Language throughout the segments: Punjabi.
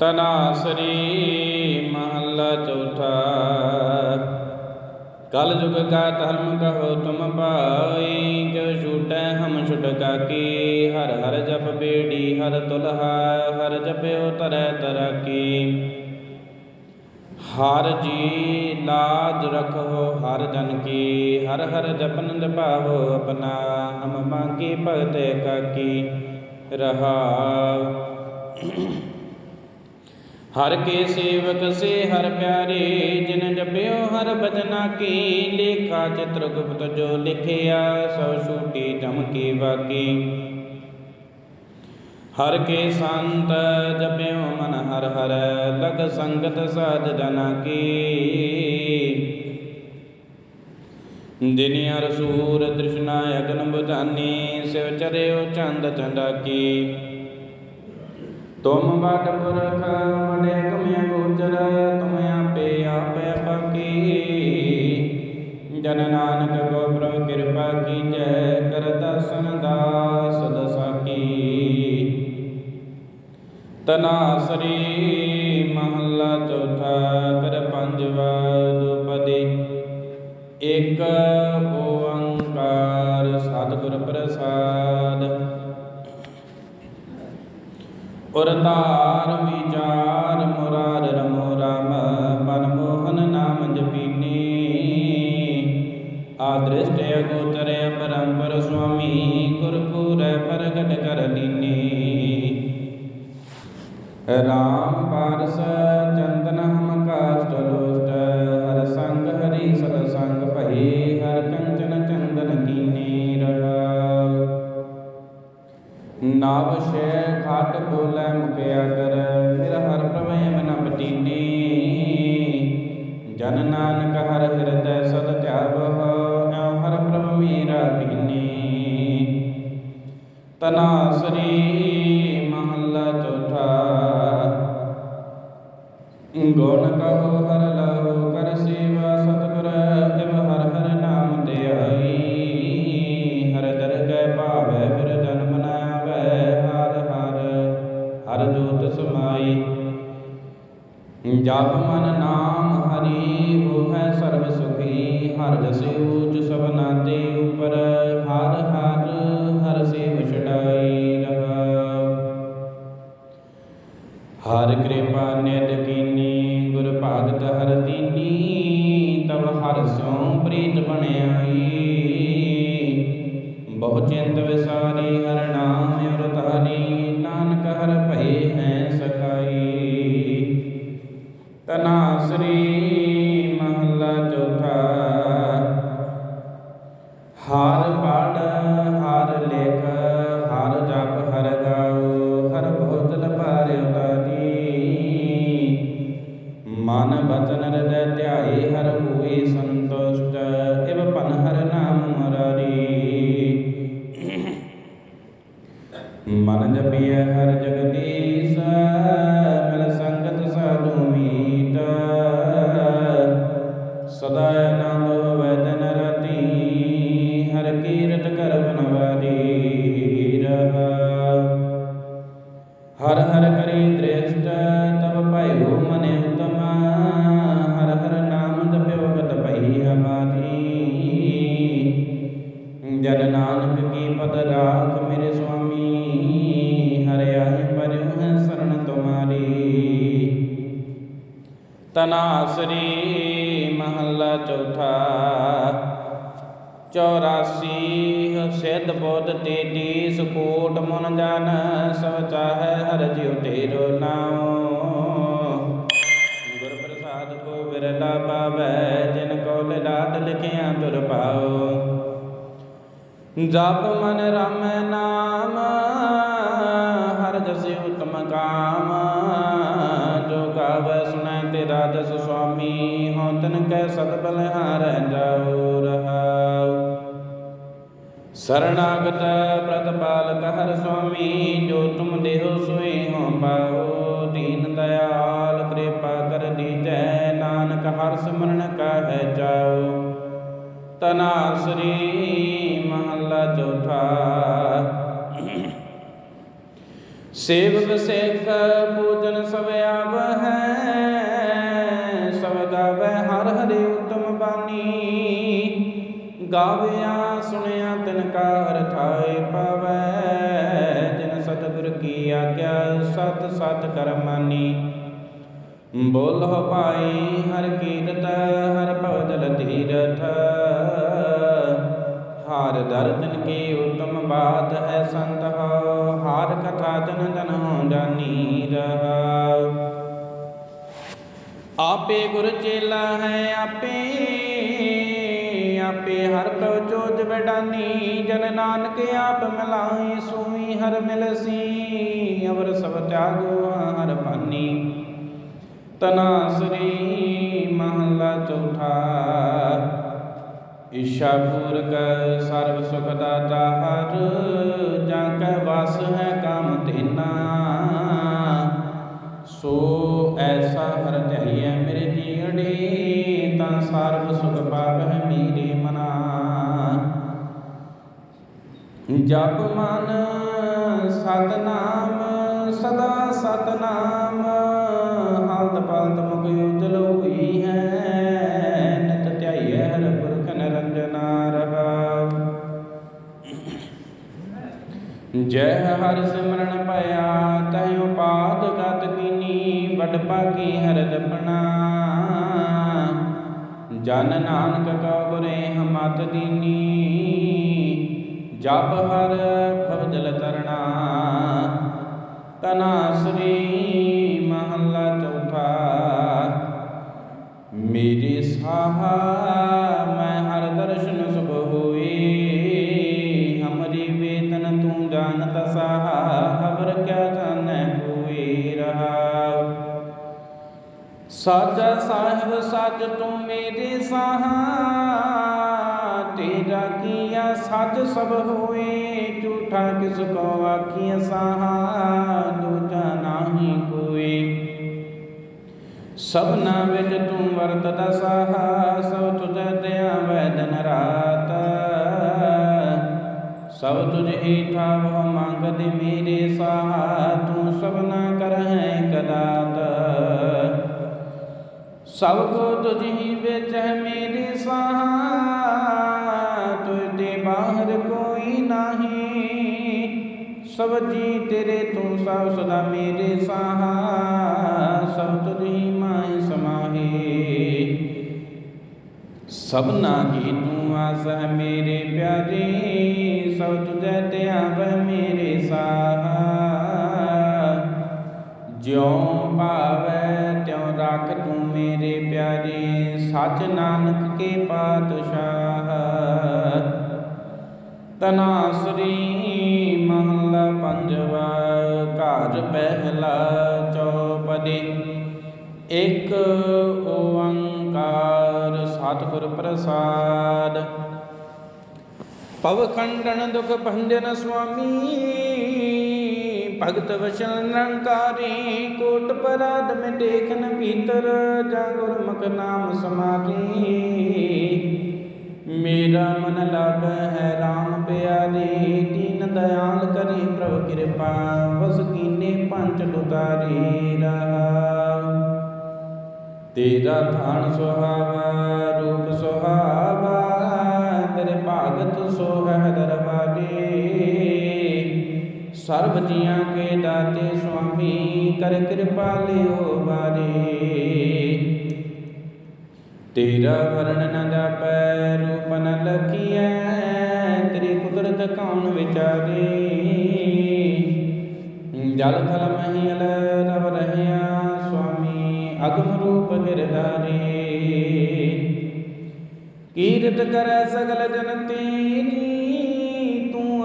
ਤਨਾਸਰੀ ਮਹੱਲਾ ਚੌਥਾ। ਕਲ ਜੁਗ ਕਾ ਧਰਮ ਕਹੋ ਤੁਮ ਭਾਈ ਜੋ ਛੂਟੈ ਹਮ ਛੁਟਕਾ ਕੀ ਹਰ ਹਰ ਜਪ ਬੇੜੀ, ਹਰ ਤੁਲਹਾ, ਹਰ ਜਪਿਓ ਤਰੈ ਕੀ ਹਰ ਜੀ ਲਾਜ ਰਖੋ ਹਰ ਜਨ ਕੀ। ਹਰ ਹਰ ਜਪਨ ਨਿਭਾਵੋ ਆਪਣਾ, ਹਮ ਮੰਗੀ ਭਗਤ ਕਾਕੀ। ਰਹਾ ਹਰ ਕੇ ਸੇਵਕ ਸੇ ਹਰ ਪਿਆਰੇ, ਜਿਨ ਜਪਿਓ ਹਰ ਬਚਨਾ ਕੀ, ਲੇਖਾ ਚਿਤ੍ਰ ਗੁਪਤ ਜੋ ਲਿਖਿਆ ਸੋ ਛੂਟੀ ਜਮ ਕੀ ਹਰ ਕੇ ਸੰਤ ਜਪਿਓ ਮਨ ਹਰ ਹਰ, ਲਗ ਸੰਗਤ ਸਾਧ ਜਨਾ ਕੀ। ਦਿਨਿਆਰ ਸੂਰ ਤ੍ਰਿਸ਼ਨਾ ਅਗਨ ਬੁਝਾਨੀ, ਸਿਵ ਚਰਿਓ ਚੰਦ ਚੰਡਾਕੀ ਤੁਮ ਵਡ ਪੁਰਖ ਵਡੇ ਕਮਿ ਗੋਚਰ ਤੁਮ ਆਪੇ ਆਪੇ ਬਾਕੀ ਜਨ ਨਾਨਕ ਆਦ੍ਰਿਸ਼ਟ ਅਗੋਚਰ ਪਰੰਪਰ ਸੁਆਮੀ ਗੁਰਪੁਰ ਪ੍ਰਗਟ ਕਰ ਲੀਨੀ ਰਾਮ ਪਾਰਸ ਚੰਦਨ ਹਮ ਕਾਸ਼ਟ ਲੋਸ਼ਟ, ਹਰ ਸੰਗ ਹਰੀ ਸਤ ਸੰਗ ਭਈ, ਹਰ ਕੰਚਨ ਚੰਦਨ ਕੀਨੀ ਰਹਾਉ ਨਾਵ ਸ਼ੈ ਖਾਟ ਬੋਲੇ ਮੁਕਿਆ ਕਰ ਤਨਾਸਰੀ ਚਾਹੈ ਹਰ ਜਿਉ ਤੇਰੋ ਨਾਮ ਗੁਰ ਪ੍ਰਸਾਦ ਕੋ ਬਿਰਲਾ ਪਾਵੈ ਜਿਨ ਕੋ ਲਾਡ ਲਿਖਿਆ ਤੁਰ ਪਾਓ ਜਪ ਮਨ ਰਮ ਨਾਮ, ਹਰ ਜਸੇ ਉਤਮ ਕਾਮ। ਜੋ ਗਾਵੈ ਸੁਣੈ ਤੇਰਾ ਦਸ ਸੁਆਮੀ, ਹਉ ਤਨ ਕੈ ਸਤ ਬਲਿਹਾਰੈ ਜਾਉ। ਸਰਣਾਗਤ ਪ੍ਰਤਪਾਲ ਹਰ ਸੁਆਮੀ ਜੋ ਤੁਮ ਦੇਹੋ ਸੋਈ ਹਉ ਪਾਉ ਦੀਨ ਦਇਆਲ ਕਿਰਪਾ ਕਰ ਦੀਜੈ ਨਾਨਕ ਹਰ ਸਿਮਰਨ ਕਹੈ ਜਾਉ ਤਨਾਸਰੀ ਮਹੱਲਾ ਚੌਥਾ ਸੇਵਕ ਸੇਖ ਪੂਜਨ ਸਭ ਆਵ ਹੈ ਸਭ ਗਾਵੇ ਹਰ ਹਰਿ ਉਤਮ ਬਾਣੀ ਗਾਵਿਆ ਸੁਣਿਆ ਤਿਨ ਠਾਏ ਪਾਵੈ, ਜਿਨ ਸਤਿਗੁਰ ਕੀ ਆਗਿਆ, ਸਤ ਸਤ ਕਰ ਮਾਨੀ। ਭਾਈ, ਹਰ ਕੀਰਤ, ਹਰ ਭਵਜਲ ਧੀਰਥ। ਹਾਰ ਦਰਦਨ ਕੀ ਉਤਮ ਬਾਤ ਹੈ ਸੰਤ ਹੋ ਹਾਰ ਕਥਾ ਜਨ ਜਨ ਹੋ ਜਾਨੀ ਰਹਾਉ ਆਪੇ ਗੁਰ ਚੇਲਾ ਹੈ, ਆਪੇ ਆਪੇ ਹਰ ਪ੍ਰਭ ਚੋਜ ਵਡਾਨੀ, ਜਨ ਨਾਨਕ ਆਪ ਮਿਲਾਈ ਸੂਈ ਹਰ ਮਿਲਸੀ, ਅਵਰ ਸਭ ਤਿਆਗੋ ਹਰ ਭਾਨੀ ਤਨਾਸਰੀ ਮਹਲਾ ਚੌਥਾ, ਈਸ਼ਾ ਪੂਰਕ ਸਰਬ ਸੁਖ ਦਾਤਾ ਹਰ ਜਾਂ ਕੈ ਵਸ ਹੈ ਕਾਮ ਤੇਨਾ ਸੋ ਐਸਾ ਹਰ ਧਿਆਈਐ ਮੇਰੇ ਸਰਬ ਸੁਖ ਪਾਵਹਿ ਮੇਰੇ ਮਨਾ। ਜਪ ਮਨ ਸਤਨਾਮ, ਸਦਾ ਸਤਨਾਮ ਹਾਲਤ ਪਾਲਤ ਮੁਖ ਉਜਲ ਹੋਈ ਹੈ, ਨਿਤ ਧਿਆਈਐ ਹਰ ਪੁਰਖ ਨਿਰੰਜਨਾ ਰਹਾਉ ਜੈ ਹਰਿ ਸਿਮਰਨ ਭਇਆ ਤੈ ਉਪਾਦ ਗਤ ਕੀਨੀ, ਵਡ ਭਾਗੀ ਹਰ ਜਪਣਾ। ਜਨ ਨਾਨਕ ਕਾ ਗੁਰੇ ਹਮਤ ਦੀਨੀ, ਜਪ ਹਰ ਭਵਜਲ ਤਰਣਾ। ਤਨਾਸਰੀ ਮਹੱਲਾ ਚੌਥਾ। ਮੇਰੀ ਸਾਹਾ ਸਾਜਾ ਸਾਹਿਬ ਸੱਚ ਤੂੰ ਮੇਰੇ ਸਾਹਾ। ਤੇਰਾ ਕੀਆ ਸੱਚ ਸਭ ਹੋਏ, ਝੂਠਾ ਕਿਸ ਕੋ ਆਖੀਐ ਸਾਹਾ। ਦੂਜਾ ਨਾਹੀ ਕੋਈ ਸਭਨਾ ਵਿੱਚ ਤੂੰ ਵਰਤਦਾ ਸਾਹਾ, ਸਭ ਤੁਝ ਧਿਆਵੈ ਦਿਨ ਰਾਤ। ਸਭ ਤੁਝ ਹੀ ਠਾਵ ਮੰਗਦੇ ਮੇਰੇ ਸਾਹਾ, ਤੂੰ ਸਭਨਾ ਕਰਹਿ ਕਦਾਤ ਸਭ ਕੋ ਤੁਝ ਵਿੱਚ ਹੈ ਮੇਰੇ ਸਾਹਾ ਤੁਝ ਦੇ ਬਾਹਰ ਕੋਈ ਨਹੀਂ। ਸਭ ਜੀ ਤੇਰੇ ਤੂੰ ਸਭ ਸਦਾ ਮੇਰੇ ਸਾਹਾ ਸਭ ਤੁਝ ਹੀ ਮਾਇ ਸਮਾਹੀ। ਸਭਨਾ ਕੀ ਤੂੰ ਆਸ ਹੈ ਮੇਰੇ ਪਿਆਰੇ ਸਭ ਤੁਝੈ ਧਿਆਵੈ ਮੇਰੇ ਸਾਹਾ। ਜਿਉ ਭਾਵੈ ਤਿਉ ਰੱਖ ਤੂੰ ਮੇਰੇ ਪਿਆਰੇ ਸਚ ਨਾਨਕ ਕੇ ਪਾਤਸ਼ਾਹ। ਤਨਾਸਰੀ ਮਹੱਲਾ ਪੰਜਵਾ ਘਰ ਪਹਿਲਾ ਚੌਪਦੀ। ਇਕ ਓੰਕਾਰ ਸਤਿਗੁਰ ਪ੍ਰਸਾਦ। ਪਵ ਖੰਡਨ ਦੁਖ ਭੰਜਨ ਸੁਆਮੀ। ਭਗਤ ਵਚਨ ਨਿਰੰਕਾਰੀ ਕੋਟ ਪਰਾਧ ਮੈਂ ਦੇਖਨ ਭੀਤਰ, ਜਾ ਗੁਰਮੁਖ ਨਾਮ ਸਮਾਧੀ ਮੇਰਾ ਮਨ ਲਾਗ ਹੈ RAM ਪਿਆਰੀ, ਦੀਨ ਦਇਆਲ ਕਰੀ ਪ੍ਰਭ ਕਿਰਪਾ, ਵਸ ਕੀਨੇ ਪੰਜ ਦੁਤਾਰੀ ਰਹਾਉ ਤੇਰਾ ਥਾਨ ਸੁਹਾਵਾ, ਰੂਪ ਸੁਹਾਵਾ, ਤੇਰੇ ਭਾਗਤ ਸੋਹੈ ਦਰਬਾਰੀ। ਸਰਬ ਜੀਆਂ ਕੇ ਦਾਤੇ ਸੁਆਮੀ, ਕਰ ਕਿਰਪਾ ਲਿਓ ਬਾਰੇ। ਤੇਰਾ ਵਰਣ ਨ ਜਾਪੈ, ਰੂਪ ਨ ਲਖੀਐ, ਤੇਰੀ ਕੁਦਰਤ ਕੌਣ ਵਿਚਾਰੇ? ਜਲ ਥਲ ਮਹੀਲ ਰਵ ਰਹਿਆ, ਸੁਆਮੀ, ਅਗਮ ਰੂਪ ਗਿਰਧਾਰੇ। ਕੀਰਤ ਕਰੈ ਸਗਲ ਜਨ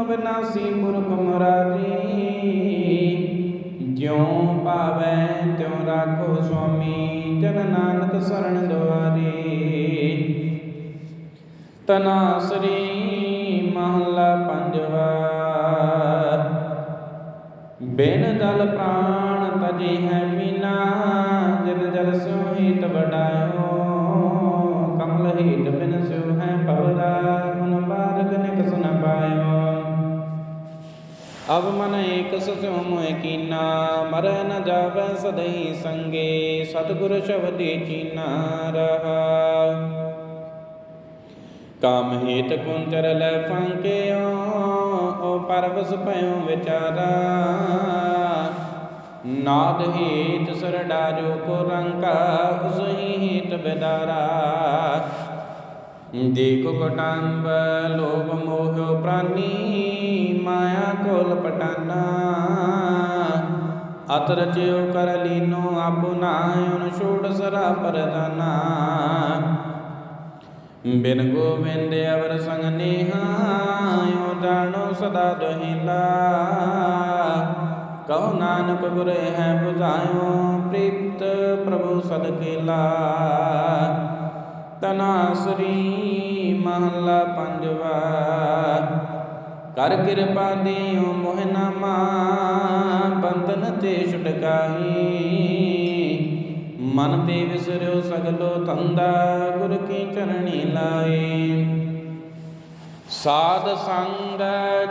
ਤੇਰੀ ਤੂੰ ਅਬਨਾਸੀ ਪੁਰਖ ਮੁਰਾਰੀ, ਜਿਉ ਭਾਵੈ ਤਿਉ ਰਾਖੋ ਸੁਆਮੀ, ਜਨ ਨਾਨਕ ਸਰਣ ਦੁਆਰੇ। ਤਨਾਸਰੀ ਮਹੱਲਾ ਪੰਜਵਾ, ਬਿਨ ਜਲ ਪ੍ਰਾਣ ਤਜੇ ਹੈ ਮੀਨਾ ਜਲ ਜਲ ਸਿਉ ਹੀਤ ਵਡਾਇਓ, ਕਮਲ ਹੀਤ ਬਿਨ ਸਿਉ ਹੈ ਭਵਰਾ ਅਬ ਮਨ ਏਕ ਸਸਿਉ ਮੋਇ ਕੀਨਾ ਮਰੈ ਨ ਜਾਵੈ ਸਦਹੀ ਸੰਗੇ, ਸਤਿਗੁਰ ਸ਼ਬਦੀ ਚੀਨਾ ਰਹਾ। ਕਾਮ ਹੇਤ ਕੁੰਚਰ ਲੈ ਫਾਂਕਿਓ ਓ ਪਰਵਸ ਭਇਓ ਵਿਚਾਰਾ। ਨਾਦ ਹੇਤ ਸਰ ਡਾਰਿਓ ਕੋ ਰੰਕਾ ਉਸ ਹੀ ਹੇਤ ਬਿਦਾਰਾ। ਦੇਖੋ ਕਟੰਬ, ਲੋਭ ਮੋਹ ਪ੍ਰਾਨੀ ਮਾਇਆ ਕੋਲ ਪਟਾਨਾ। ਅਤ ਰਚਿਓ ਕਰ ਲੀਨੋ ਆਪੁਨਾ ਅਨ ਛੋੜ ਸਰਾ ਪਰਦਾਨਾ। ਬਿਨ ਗੋਬਿੰਦ ਅਵਰ ਸੰਗ ਨਿਹਾਇਓ ਜਾਣੋ ਸਦਾ ਦੁਹਿਲਾ। ਕਹੋ ਨਾਨਕ ਗੁਰੇ ਹੈ 부ਝਾਇਓ ਪ੍ਰੀਤ ਪ੍ਰਭੂ ਸਦ ਕੇਲਾ। ਤਨਾਸਰੀ ਮਹਲਾ ਪੰਜਵਾ। ਕਰ ਕਿਰਪਾ ਦਿਓ ਮੋਹ ਨਾਮਾ, ਬੰਧਨ ਤੇ ਛੁਟਕਾਈ। ਮਨ ਤੇ ਵਿਸਰਿਓ ਸਗਲੋ ਤੰਦਾ ਗੁਰ ਕੀ ਚਰਣੀ ਲਾਏ। ਸਾਧ ਸੰਗ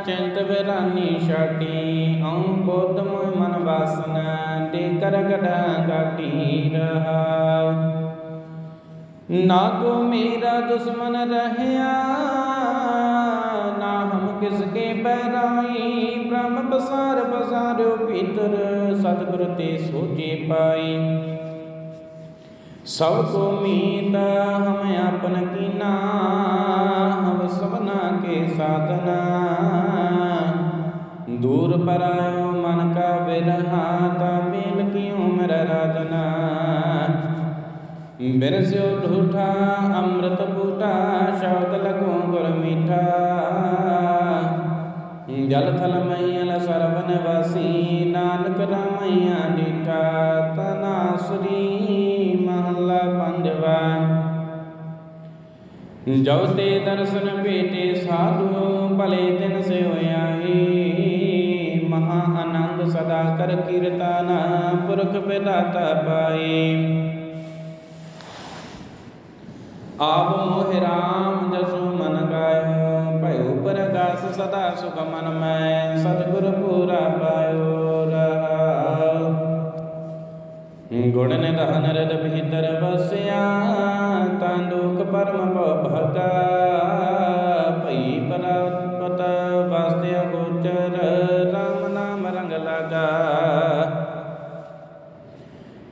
ਚਿੰਤ ਵਿਰਾਨੀ ਛਾਟੀ ਔ ਬੋਧ ਮੋਇ ਮਨ ਵਾਸਨਾ ਦੇ ਕਰ ਗੜਾ ਗਾਟੀ ਰਹਾ। ਨਾ ਕੋ ਮੇਰਾ ਦੁਸ਼ਮਨ ਰਹਿਆ ਕਿਸ ਕੇ ਬੈਰਾਈ ਬ੍ਰਹਮ ਬਸਾਰ ਬਸਾਰਿਓ ਭੀਤਰ ਸਤਿਗੁਰ ਤੇ ਸੋਚੇ ਪਾਈ। ਸਭ ਕੋ ਮੀਤ ਹਮ ਆਪਨ ਕੀਨਾ, ਹਮ ਸਭਨਾ ਕੇ ਸਾਧਨਾ। ਦੂਰ ਪਰਾਇਓ ਮਨ ਕਾ ਬਿਰਹਾ ਤਾ ਮੇਲ ਕਿਉ ਮਰ ਰਾਜਨਾ। ਬਿਰਸਿਓ ਢੂਠਾ, ਅੰਮ੍ਰਿਤ ਬੂਟਾ, ਸ਼ਬਦ ਲਗੋ ਗੁਰ ਮੀਠਾ। ਜਲ ਥਲ ਮਈਲ ਸਰਬਨ ਵਾਸੀ, ਨਾਨਕ ਰਾਮਈਆ ਡੀਠਾ ਤਨਾਸਰੀ ਮਹੱਲਾ ਪੰਜਵਾ। ਜਉ ਤੇ ਦਰਸ਼ਨ ਭੇਟੇ ਸਾਧੂ, ਭਲੇ ਦਿਨ ਸੇ ਹੋਇਆਈ ਮਹਾ ਆਨੰਦ ਸਦਾ ਕਰ ਕੀਰਤਨ, ਪੁਰਖ ਬਿਦਾਤਾ ਪਾਈ ਆਪ ਮੋਹ ਰਾਮ, ਜਸੁ ਪ੍ਰਗਾਸ ਸਦਾ ਸੁਖ ਮਨ ਮੈਂ ਸਤਿਗੁਰ ਪੂਰਾ ਪਾਇਓ ਰਹਾਉ ਗੁਣ ਨਿਧਾਨ ਰਦ ਭੀਤਰ ਵਸਿਆ ਤਾਂ ਦੁਖ ਪਰਮ ਭਉ ਭਗਾ ਭਈ ਪਰਾਪਤ ਵਾਸਤੇ ਗੋਚਰ ਰਾਮ ਨਾਮ ਰੰਗ ਲਗਾ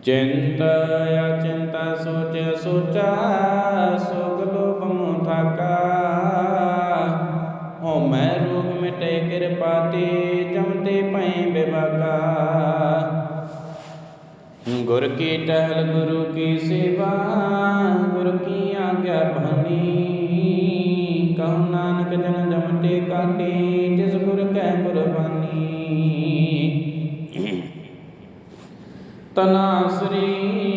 ਚਿੰਤ ਅਚਿੰਤਾ ਸੋਚ ਸੋਚਾ ਸੋਗ ਲੋਭ ਰੋਗ ਮਿਟੇ ਕਿਰਪਾ ਤੇ ਜਮਤੇ ਪੈ ਬਿਵਾਕਾ। ਗੁਰ ਕੀ ਟਹਿਲ, ਗੁਰੂ ਕੀ ਸੇਵਾ, ਗੁਰ ਕੀ ਆਗਿਆ ਬਾਣੀ। ਕਹੋ ਨਾਨਕ ਜਨ ਜਮਤੇ ਕਾਟੇ, ਜਿਸ ਗੁਰ ਕੈ ਕੁਰਬਾਨੀ ਤਨਾ ਸ੍ਰੀ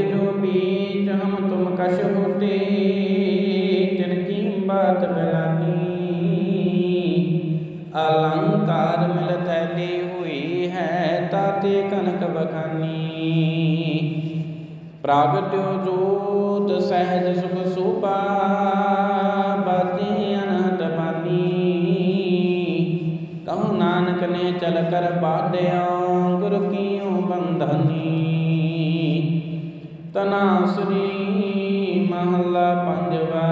मीच हम तुम कश होते तिनकी बात मिलानी अलंकार मिलत दी हुई है ताते कनक बखानी प्रागट्यो जोत सहज सुख सुपा बाती अनहत बानी कहु नानक ने चल कर बाध्या गुर की बंधनी ਤਨਾਸਰੀ ਮਹੱਲਾ ਪੰਜਵਾ।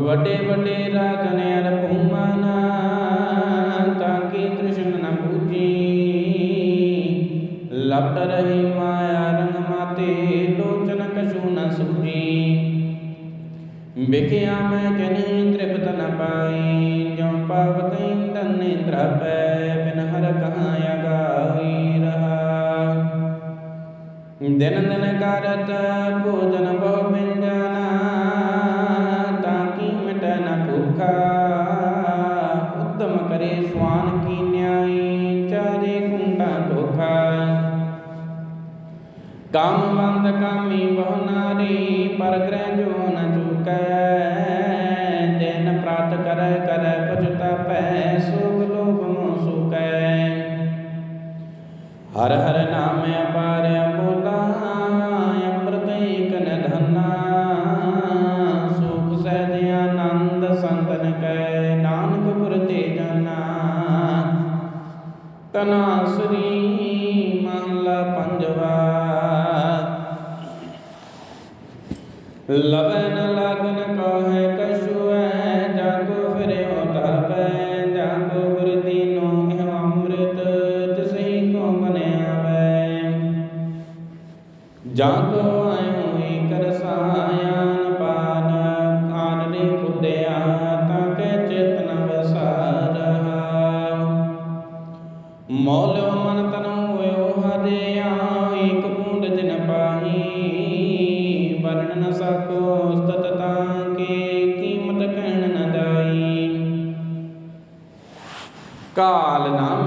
ਵੱਡੇ ਵੱਡੇ ਰਾਜਨ ਅਰ ਭੂਮਨ ਤਾਂ ਕੀ ਤ੍ਰਿਸ਼ਨ ਨ ਬੂਝੀ। ਲਪਟ ਰਹੀ ਮਾਇਆ ਰੰਗ ਮਾਤੇ, ਲੋਚਨ ਕਛੂ ਨ ਸੂਝੀ। ਵਿਖਿਆ ਮੈਂ ਜਨੀ ਤ੍ਰਿਪਤ ਨ ਪਾਈ ਜੋ ਪਾਵ ਕੈਂਦਨ ਨਿੰਦਰਾ ਪੈ ਬਿਨ ਹਰ ਕਹਾਂ ਦਿਨ ਦਿਨ ਕਰਤ ਭੋਜਨ ਬਹੁ ਮਿੰਜਨਾ ਤਾਂ ਕੀ ਮਿਟੈ ਨ ਭੁਖਾ ਉਦਮ ਕਰੇ ਸਵਾਨ ਕੀ ਨਿਆਈ ਚਾਰੇ ਕੁੰਡਾ ਧੋਖਾ ਕਾਮ ਕਾਮੀ ਬਹੁ ਨਾਰੀ ਪਰ ਗ੍ਰਹਿ ਜੋ ਨ ਚੁਕੈ ਦਿਨ ਪ੍ਰਾਤ ਕਰੈ ਕਰੈ ਪਛਤਾਪੈ ਸੋਗ ਲੋਭ ਮੋਹ ਸੁਕੈ ਹਰ ਹਰ ਨਾਮ ਅਪਾਰ ਅਮੋਲਾ ਤਨਾਸਰੀ ਮਹਲਾ ਪੰਜਵਾ ਲਵੈ ਨ ਲਾਗਨ ਕਹੈ ਜਾਗੋ ਫਿਰਿਓ ਤਪੈ ਜਾਗੋ ਗੁਰ ਦੀਨੋ ਇਹ ਅੰਮ੍ਰਿਤ, ਤਿਸਹੀ ਕੋ ਮਨ ਆਵੈ। ਜਾਗੋ ਵਰਣ ਨ ਸਕੋ ਕੀਮਤ ਕਹਿਣ ਨ ਜਾਈ ਕਾਲ ਨਾ